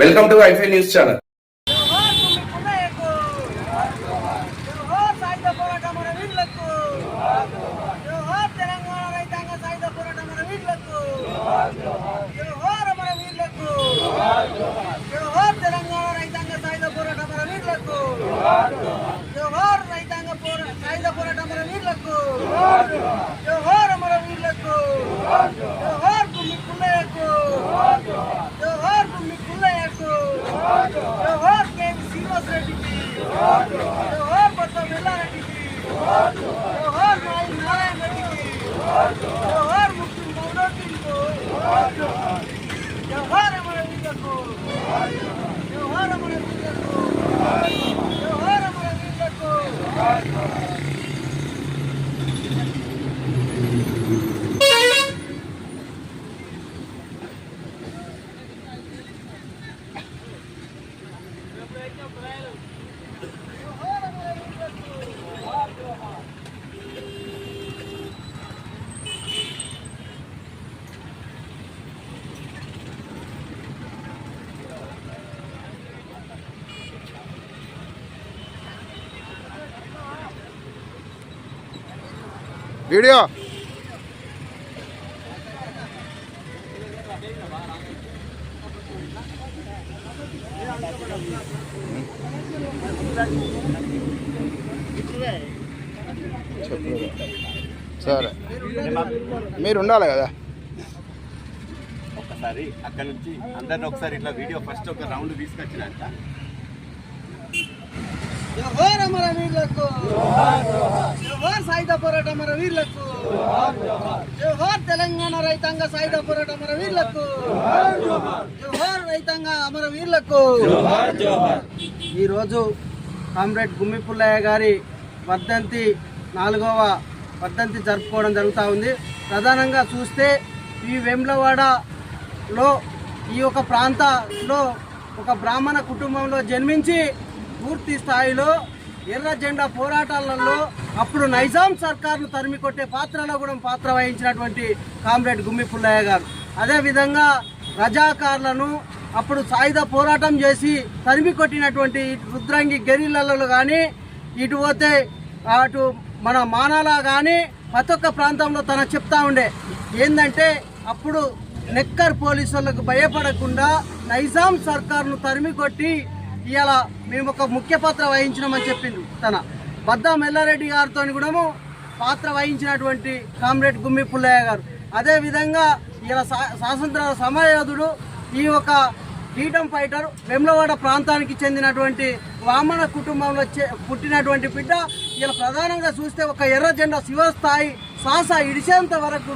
Welcome to ఐఫై news channel జోహార్ భూమి పుల్లయ్యకు జోహార్ సాయుధ పోరాట మన వీరులకు జోహార్ తెలంగాణ రైతాంగ సాయుధ పోరాట మన వీరులకు జోహార్ మన వీరులకు జోహార్ తెలంగాణ రైతాంగ సాయుధ పోరాట మన వీరులకు జోహార్ రైతాంగ పోరా సాయుధ పోరాట మన వీరులకు జోహార్ మన వీరులకు జోహార్ భూమి పుల్లయ్యకు జోహార్ భూమి Yo, ahora me lo video. సరే. మీరు ఉండాలి కదా. ఒకసారి అక్కడ నుంచి అందరిని ఒకసారి ఇట్లా వీడియో ఫస్ట్ ఒక రౌండ్ తీసుకొచ్చినాక జోహార్ అమర వీరులకు జోహార్ సాయుధ పోరాట మన వీరులకు. జోహార్ తెలంగాణ రైతాంగ సాయుధ పోరాట మన వీరులకు. జోహార్ రైతాంగ అమర వీరులకు. ఈరోజు కామ్రేడ్ గుమ్మి పుల్లయ్య గారి వర్ధంతి నాలుగవ వర్ధంతి జరుపుకోవడం జరుగుతూ ఉంది. ప్రధానంగా చూస్తే ఈ వేములవాడలో ఈ యొక్క ప్రాంతంలో ఒక బ్రాహ్మణ కుటుంబంలో జన్మించి పూర్తి స్థాయిలో ఎర్ర జెండా పోరాటాలలో అప్పుడు నైజాం సర్కార్ను తరిమి కొట్టే పాత్రలో కూడా పాత్ర వహించినటువంటి కామ్రేడ్ గుమ్మి పుల్లయ్య గారు. అదేవిధంగా రజాకారులను అప్పుడు సాయుధ పోరాటం చేసి తరిమి కొట్టినటువంటి రుద్రంగి గెరిలలో కానీ ఇటు పోతే అటు మన మానాల కానీ ప్రతి ఒక్క ప్రాంతంలో తన చెప్తా ఉండే. ఏంటంటే అప్పుడు నెక్కర్ పోలీసులకు భయపడకుండా నైజాం సర్కార్ను తరిమి కొట్టి ఇవాళ మేము ఒక ముఖ్య పాత్ర వహించినామని చెప్పింది తన. బద్దా మెల్లారెడ్డి గారితో కూడా పాత్ర వహించినటువంటి కామ్రేడ్ గుమ్మి పుల్లయ్య గారు. అదేవిధంగా ఇలా స్వాతంత్ర సమరయోధుడు ఈ యొక్క ఫ్రీడమ్ ఫైటర్ వెమ్లవాడ ప్రాంతానికి చెందినటువంటి వామన కుటుంబంలో పుట్టినటువంటి బిడ్డ. ఇలా ప్రధానంగా చూస్తే ఒక ఎర్ర జెండా శివస్థాయి శ్వాస ఇడిచేంత వరకు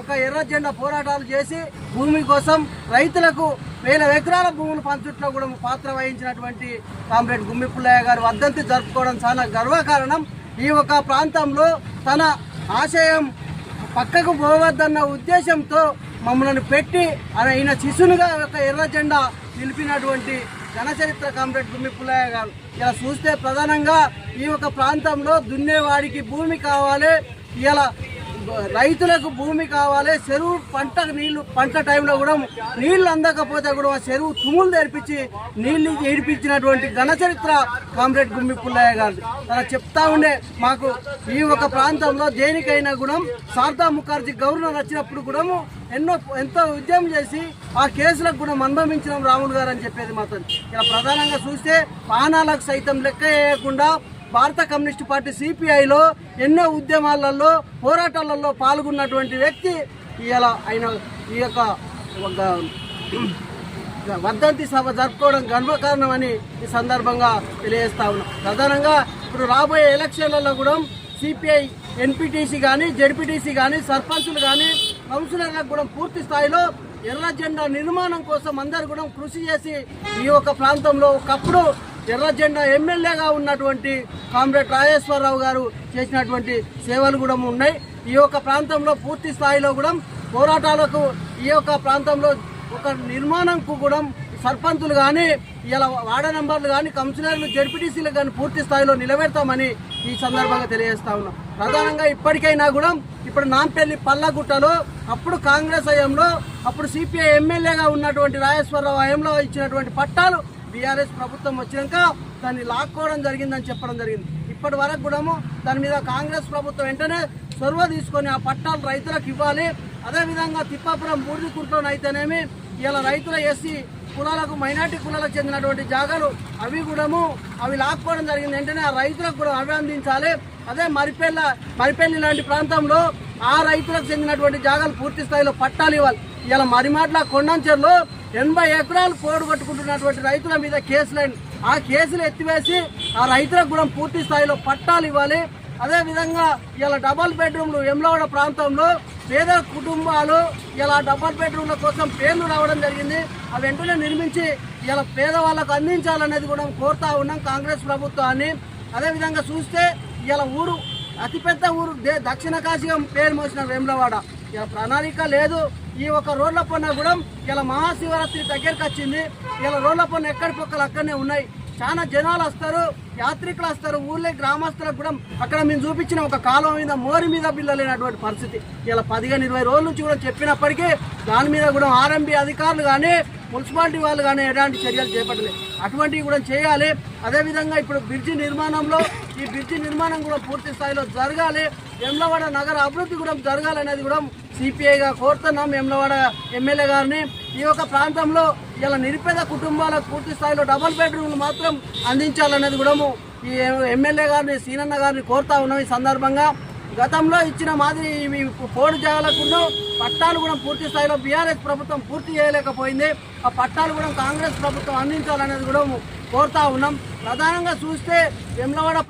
ఒక ఎర్ర జెండా పోరాటాలు చేసి భూమి కోసం రైతులకు వేల ఎకరాల భూములు పంచుట్లో కూడా పాత్ర వహించినటువంటి కామ్రేడ్ గుమ్మిపుల్లయ్య గారు వర్ధంతి జరుపుకోవడం చాలా గర్వకారణం. ఈ ఒక ప్రాంతంలో తన ఆశయం పక్కకు పోవద్దన్న ఉద్దేశంతో మమ్మల్ని పెట్టి ఆయన శిశునుగా ఒక ఎర్ర జెండా నిలిపినటువంటి ఘనచరిత్ర కామ్రేడ్ గుమ్మిపుల్లయ్య గారు. ఇలా చూస్తే ప్రధానంగా ఈ ఒక ప్రాంతంలో దున్నేవాడికి భూమి కావాలి. ఇలా రైతులకు భూమి కావాలి చెరువు పంట నీళ్ళు పంట టైంలో కూడా నీళ్ళు అందకపోతే కూడా ఆ చెరువు తుమ్ములు తెరిపించి నీళ్ళు ఏడిపించినటువంటి ఘనచరిత్ర కామ్రేడ్ గుమ్మి పుల్లయ్య గారు తన చెప్తా ఉండే మాకు ఈ ఒక ప్రాంతంలో దేనికైనా కూడా శారదా ముఖర్జీ గవర్నర్ వచ్చినప్పుడు కూడా ఎన్నో ఎంతో ఉద్యమం చేసి ఆ కేసులకు కూడా అనుభవించిన రాములు గారు అని చెప్పేది మాత్రం. ఇలా ప్రధానంగా చూస్తే పానాలకు సైతం లెక్క వేయకుండా భారత కమ్యూనిస్ట్ పార్టీ సిపిఐలో ఎన్నో ఉద్యమాలలో పోరాటాలలో పాల్గొన్నటువంటి వ్యక్తి ఇలా ఆయన ఈ యొక్క ఒక వర్ధంతి సభ జరుపుకోవడం గర్వకారణమని ఈ సందర్భంగా తెలియజేస్తా ఉన్నాం. ప్రధానంగా ఇప్పుడు రాబోయే ఎలక్షన్లలో కూడా సిపిఐ ఎన్పిటిసి కానీ జెడ్పీటీసీ కానీ సర్పంచులు కానీ కౌన్సిలర్లకు కూడా పూర్తి స్థాయిలో ఎర్ర జెండా నిర్మాణం కోసం అందరు కూడా కృషి చేసి ఈ యొక్క ప్రాంతంలో ఒకప్పుడు ఎర్ర జెండా ఎమ్మెల్యేగా ఉన్నటువంటి కామ్రేడ్ రాజేశ్వరరావు గారు చేసినటువంటి సేవలు కూడా ఉన్నాయి. ఈ యొక్క ప్రాంతంలో పూర్తి స్థాయిలో కూడా పోరాటాలకు ఈ యొక్క ప్రాంతంలో ఒక నిర్మాణంకు కూడా సర్పంచులు కానీ ఇలా వార్డ నెంబర్లు కానీ కౌన్సిలర్లు జడ్పీటీసీలు కానీ పూర్తి స్థాయిలో నిలబెడతామని ఈ సందర్భంగా తెలియజేస్తా ఉన్నాం. ప్రధానంగా ఇప్పటికైనా కూడా ఇప్పుడు నాంపల్లి పల్లగుట్టలో అప్పుడు కాంగ్రెస్ హయాంలో అప్పుడు సిపిఐ ఎమ్మెల్యేగా ఉన్నటువంటి రాజేశ్వరరావు హయాంలో ఇచ్చినటువంటి పట్టాలు బీఆర్ఎస్ ప్రభుత్వం వచ్చినాక దాన్ని లాక్కోవడం జరిగిందని చెప్పడం జరిగింది. ఇప్పటి వరకు కూడాము దాని మీద కాంగ్రెస్ ప్రభుత్వం వెంటనే చొరవ తీసుకొని ఆ పట్టాలు రైతులకు ఇవ్వాలి. అదేవిధంగా తిప్పాపురం బూడిదికుంటలోనైతేనేమి ఇలా రైతుల ఎస్సీ కులాలకు మైనార్టీ కులాలకు చెందినటువంటి జాగాలు అవి కూడాము అవి లాక్కోవడం జరిగింది. వెంటనే ఆ రైతులకు కూడా అభినందించాలి అదే మరిపెల్ల మరిపెల్లి లాంటి ప్రాంతంలో ఆ రైతులకు చెందినటువంటి జాగాలు పూర్తి స్థాయిలో పట్టాలు ఇవ్వాలి. ఇలా మరిమాట్ల కొండంచెర్లో ఎనభై ఎకరాలు పోడుగొట్టుకుంటున్నటువంటి రైతుల మీద కేసులైన ఆ కేసులు ఎత్తివేసి ఆ రైతులకు కూడా పూర్తి స్థాయిలో పట్టాలు ఇవ్వాలి. అదే విధంగా ఇలా డబల్ బెడ్రూమ్లు ఎమ్లవాడ ప్రాంతంలో పేద కుటుంబాలు ఇలా డబల్ బెడ్రూమ్ల కోసం పేర్లు రావడం జరిగింది. అవి వెంటనే నిర్మించి ఇలా పేదవాళ్ళకు అందించాలనేది కూడా కోరుతా ఉన్నాం కాంగ్రెస్ ప్రభుత్వాన్ని. అదేవిధంగా చూస్తే ఇలా ఊరు అతిపెద్ద ఊరు దే దక్షిణ కాశీగా పేరు మోసిన వేములవాడ ఇలా ప్రణాళిక లేదు. ఈ ఒక రోడ్ల పన్న కూడా ఇలా మహాశివరాత్రి దగ్గరికి వచ్చింది. ఇలా రోడ్ల పన్న ఎక్కడి పక్కలు అక్కడనే ఉన్నాయి. చాలా జనాలు వస్తారు యాత్రికులు వస్తారు ఊర్లే గ్రామస్తులకు కూడా అక్కడ మేము చూపించిన ఒక కాలం మీద మోరి మీద బిల్లలేనటువంటి పరిస్థితి. ఇలా పదిహేను ఇరవై రోజుల నుంచి కూడా చెప్పినప్పటికీ దాని మీద కూడా ఆర్ఎంబి అధికారులు కానీ మున్సిపాలిటీ వాళ్ళు కానీ ఎలాంటి చర్యలు చేపట్టలేదు. అటువంటివి కూడా చేయాలి. అదేవిధంగా ఇప్పుడు బ్రిడ్జి నిర్మాణంలో ఈ బ్రిడ్జి నిర్మాణం కూడా పూర్తి స్థాయిలో జరగాలి. వెమ్లవాడ నగర అభివృద్ధి కూడా జరగాలనేది కూడా సిపిఐగా కోరుతున్నాం. వెమ్లవాడ ఎమ్మెల్యే గారిని ఈ యొక్క ప్రాంతంలో ఇలా నిరుపేద కుటుంబాలకు పూర్తి స్థాయిలో డబుల్ బెడ్రూమ్లు మాత్రం అందించాలనేది కూడా ఈ ఎమ్మెల్యే గారిని సీనన్న గారిని కోరుతా ఉన్నాం ఈ సందర్భంగా. గతంలో ఇచ్చిన మాదిరి పోడు జాగలకుండా పట్టాలు కూడా పూర్తి స్థాయిలో బీఆర్ఎస్ ప్రభుత్వం పూర్తి చేయలేకపోయింది. ఆ పట్టాలు కూడా కాంగ్రెస్ ప్రభుత్వం అందించాలనేది కూడా కోరుతా ఉన్నాం. ప్రధానంగా చూస్తే వెమ్లవాడ